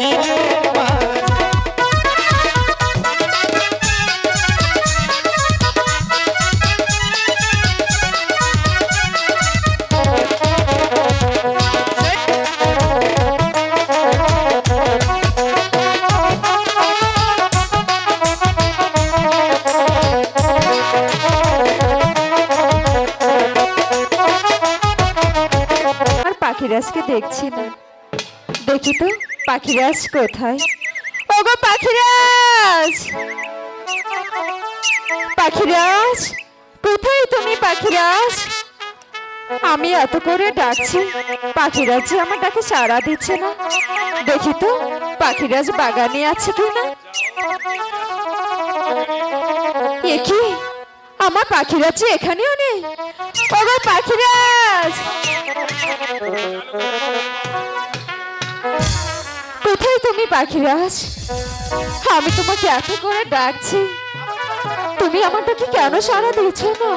Thank you. পাখিরাজ কোথায়? ওগো পাখিরাজ! পাখিরাজ, কোথায় তুমি পাখিরাজ? আমি এত করে ডাকছি, পাখিরাজ যে আমার ডাকে সাড়া দিচ্ছে না। দেখি তো, পাখিরাজ বাগানে আছে কিনা? কি? আমার পাখিরাজ যে এখানেও নেই? ওগো পাখিরাজ! কোথায় তুমি পাখিরাজ? আমি তোমাকে এত করে ডাকছি। তুমি আমারটাকে কেন সারা দিচ্ছ না?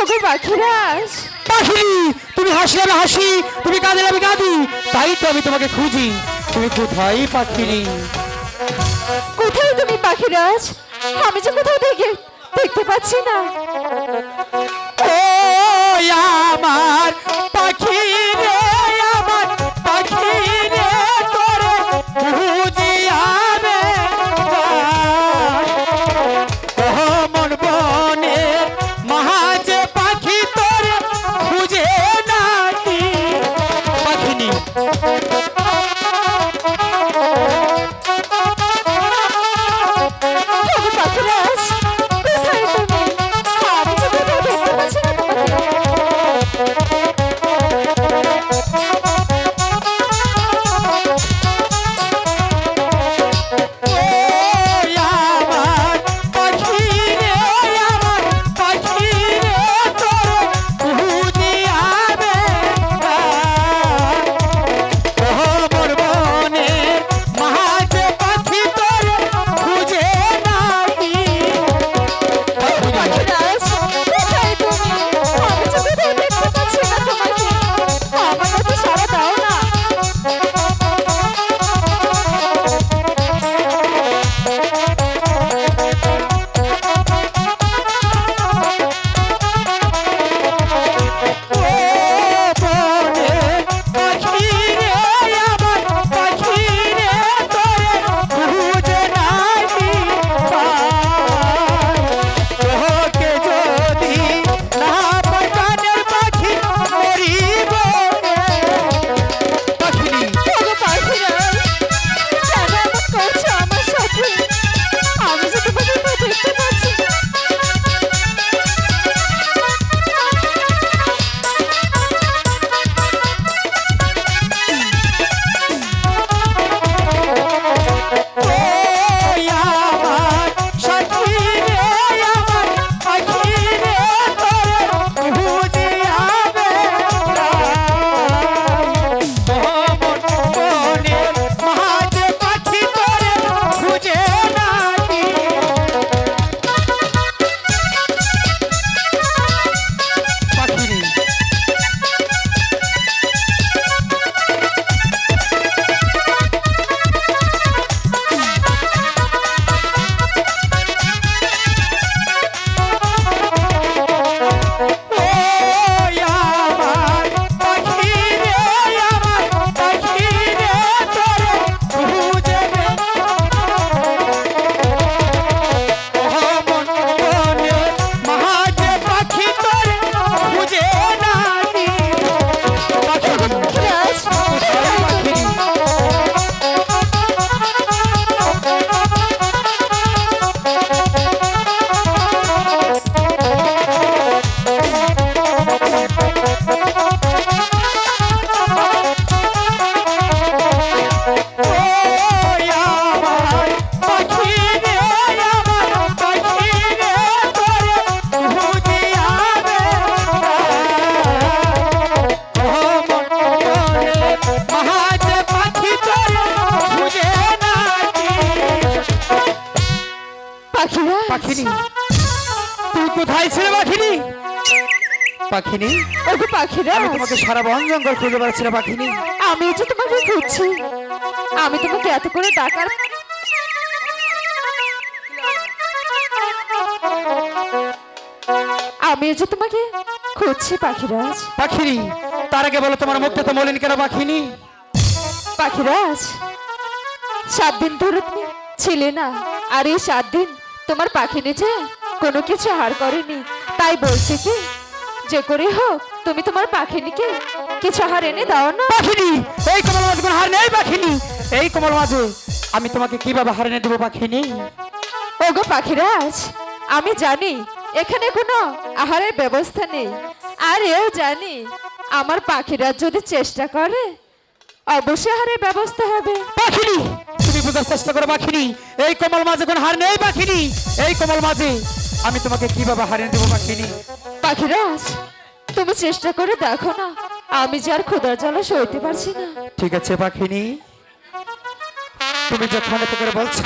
ওগো পাখিরাজ। পাখিনি তুমি আমি হাসি তুমি আমি কাঁদি। তাই তো আমি তোমাকে খুঁজি। তুমি কোথায় কোথায় তুমি পাখিরাজ? আমি যে কোথাও দেখে দেখতে পাচ্ছি না। ও আমার পাখিনি। তুই কোথায় ছিল পাখিনি? পাখিনি। ওকে পাখিরা। আমি তোমাকে সারা বন জঙ্গল খুঁজে বেড়াচ্ছিলাম পাখিনি। আমি যে তোমাকে খুঁজছি। আমি তোমাকে এত করে ডাকার আমি যে তোমাকে খুঁজছি পাখিরাজ। পাখিনি। তার আগে বলো তোমার মুখটা তো মলিন কেন পাখিনি? পাখিরাজ সাত দিন ধরে তুমি ছিলে না। আর এই সাত দিন তোমার পাখি নিচে কোনো কিছু হার করেনি। তাই বলছি কি যে করে হোক তুমি তোমার পাখিনিকে কিছু হার এনে দাও না। পাখিনি এই কমল কোনো হার নেই পাখিনি। এই কমল মাঝে আমি তোমাকে কীভাবে হারিয়ে দেবো পাখিনি? ওগো পাখিরাজ আমি জানি এখানে কোনো আহারের ব্যবস্থা নেই। আর এও জানি আমার পাখিরাজ যদি চেষ্টা করে অবশ্যই আহারের ব্যবস্থা হবে। পাখিনি বোঝার চেষ্টা করো পাখিনি এই কমল মাঝে কোনো হার নেই পাখিনি এই কমল মাঝে আমি তোমাকে কীভাবে হারিয়ে দেবো পাখিনি পাখিরাজ তুমি চেষ্টা করে দেখো না আমি যে আর ক্ষুদার জ্বালা সইতে পারছি না। ঠিক আছে পাখিনি তুমি যখন এত করে বলছো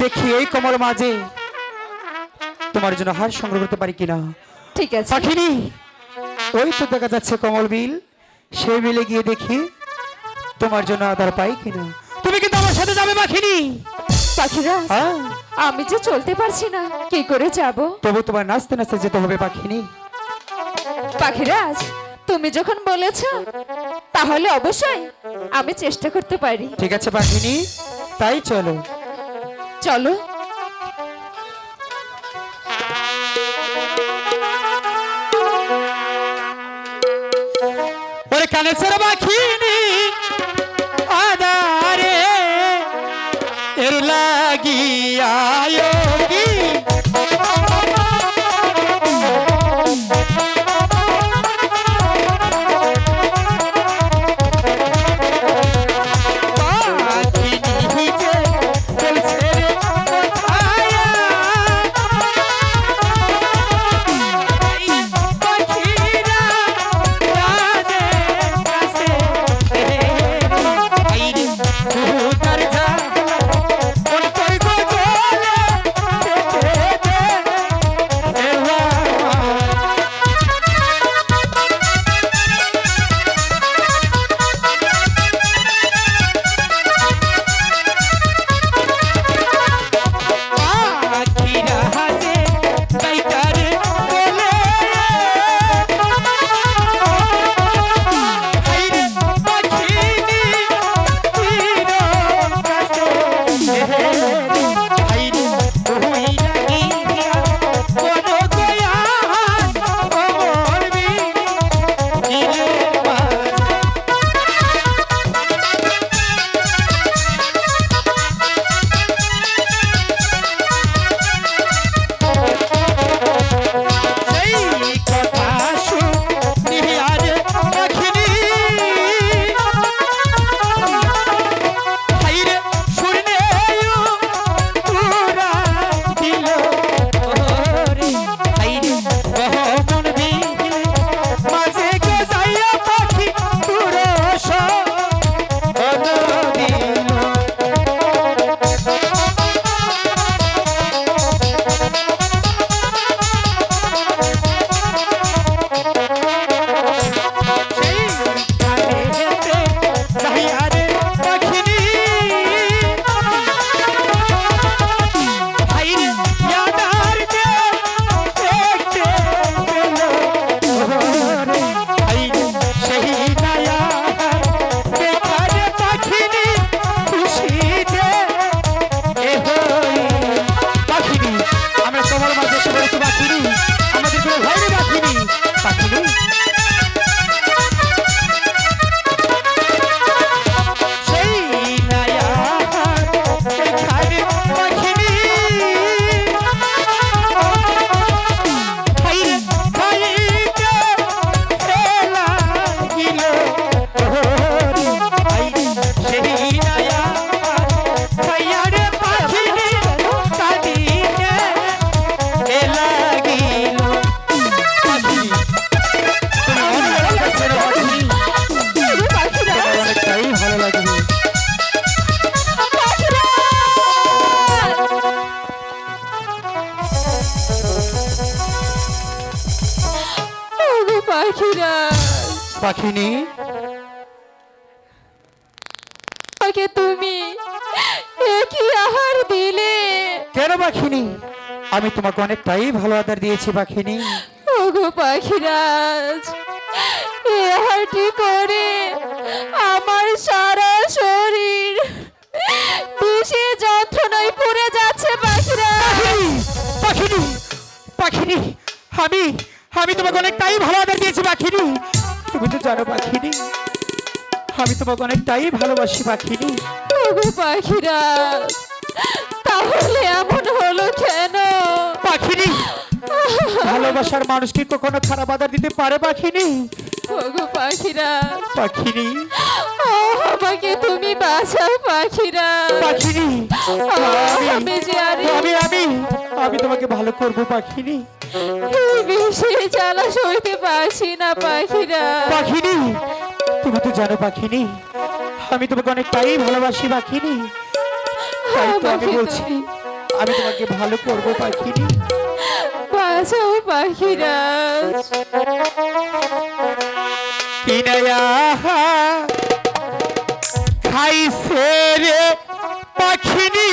দেখি এই কমল মাঝে তোমার জন্য হার সংগ্রহ করতে পারি কিনা? ঠিক আছে। পাখিনি ওই তো দেখা যাচ্ছে কমল বিল সেই বিলে গিয়ে দেখি তোমার জন্য আদার পাই কিনা। সাথে যাবে পাখিনি। পাখিরাজ হ্যাঁ? আমি যে চলতে পারছি না কি করে যাব? তবু তোমার নাচতে নাচতে যেতে হবে পাখিনি। পাখিরাজ তুমি যখন বলেছ তাহলে অবশ্যই আমি চেষ্টা করতে পারি। ঠিক আছে পাখিনি তাই চলো। চলো। ওরে কানে ছেড়ে পাখিনি। পাখিনি। আমি তোমাকে অনেকটাই ভালো আদার দিয়েছি পাখিনি। ওগো পাখিরাজ আহারটি করে আমার সারা শরীর বিষে যন্ত্রণায় পড়ে যাচ্ছে পাখিরাজ। পাখিনি পাখিনি। আমি আমি তোমাকে অনেকটাই ভালো আদার দিয়েছি পাখিনি। তুমি তো জানো পাখিনি। আমি তোমাকে অনেকটাই ভালোবাসি পাখিনি। ওগো পাখিরাজ তাহলে এমন হলো কেন? পাখিনি। ভালোবাসার মানুষকে কখনো খারাপ আদার দিতে পারে পাখিনি? ওগো পাখিরাজ পাখিনি। আমাকে তুমি বাঁচাও পাখিরাজ পাখিনি। আমি যে আমি আমি আমি তোমাকে ভালো করব পাখিনি। বেশি জ্বালা সইতে পারছি না পাখিরা। পাখিনি। তুমি তো জানো পাখিনি। আমি তোমাকে অনেকটাই ভালোবাসি পাখিনি। তাই তো আমি বলছি আমি তোমাকে ভালো করব পাখিনি বাঁচাও পাখিরা। কিনায়া খাইছে রে পাখিনি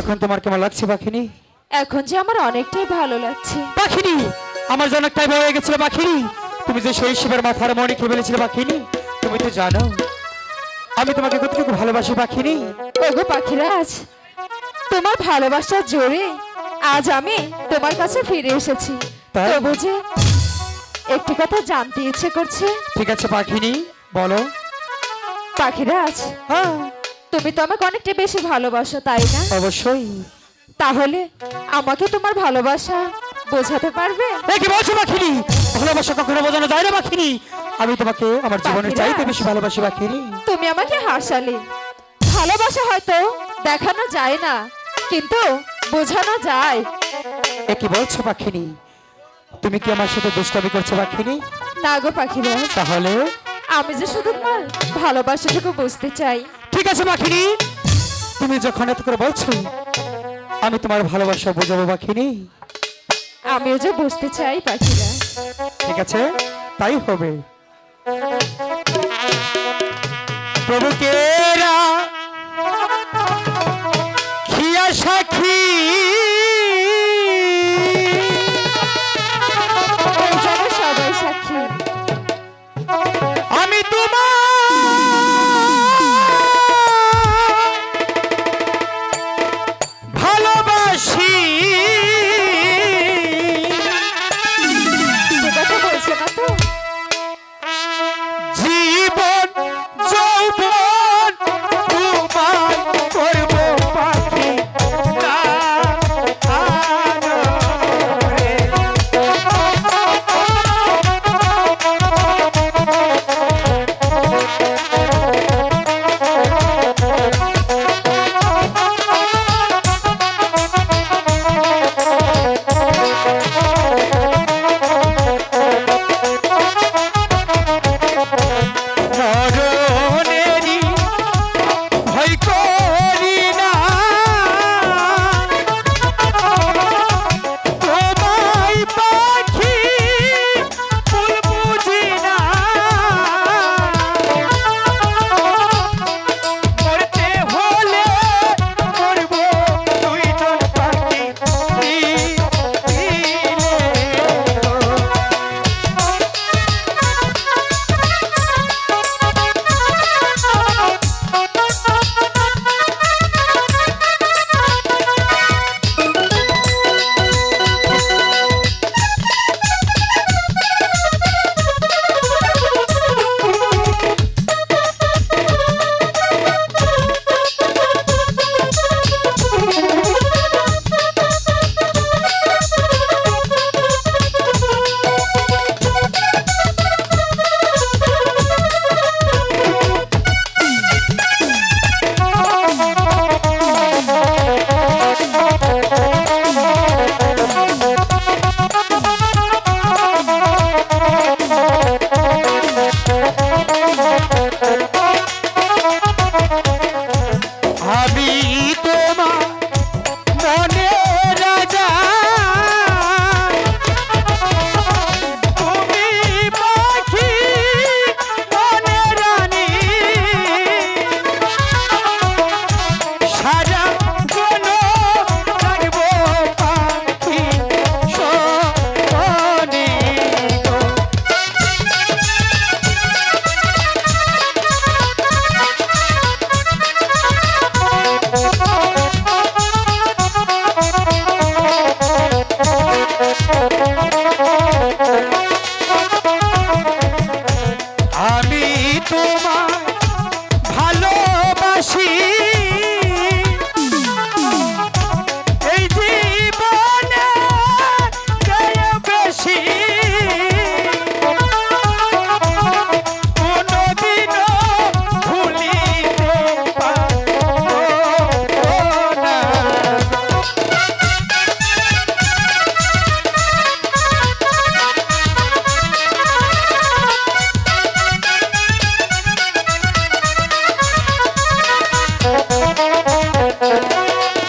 এখন তোমার কেমন লাগছে পাখিনি? এখন যে আমার অনেকটাই ভালো লাগছে। পাখিনি আমার গেছিল পাখিনি। তুমি যে সেই শিবের মাথার মনে খেয়ে ফেলেছিলে পাখিনি তুমি তো জানো। আমি তোমাকে কতটুকু ভালোবাসি পাখিনি? ওগো পাখিরাজ তোমার ভালোবাসার জোরে আজ আমি তোমার কাছে ফিরে এসেছি। তাই? তবু যে একটি কথা জানতে ইচ্ছে করছে। ঠিক আছে পাখিনি বলো। পাখিরাজ হ্যাঁ। তুমি তো আমাকে অনেকটা বেশি ভালোবাসো তাই না? অবশ্যই। তাহলে আমাকে তোমার ভালোবাসা বোঝাতে পারবে? কি বলছো পাখিনি ভালোবাসা কখনো বোঝানো যায় না পাখিনি আমি তোমাকে আমার জীবনের? চাইতে বেশি ভালোবাসি পাখিনি তুমি আমাকে হাসালে। ভালোবাসা হয়তো দেখানো যায় না কিন্তু বোঝানো যায়। এ কি বলছো পাখিনি তুমি কি আমার সাথে দুষ্টামি করছ পাখিনি না গো পাখিরাজ তাহলে? আমি যে শুধু তোমার ভালোবাসাটুকু বুঝতে চাই। ঠিক আছে মাখিনি? তুমি যখন এত করে বলছো আমি তোমার ভালোবাসা বোঝাবো মাখিনি। আমিও যে বুঝতে চাই পাখিরা। ঠিক আছে তাই হবে। প্রভু কেরা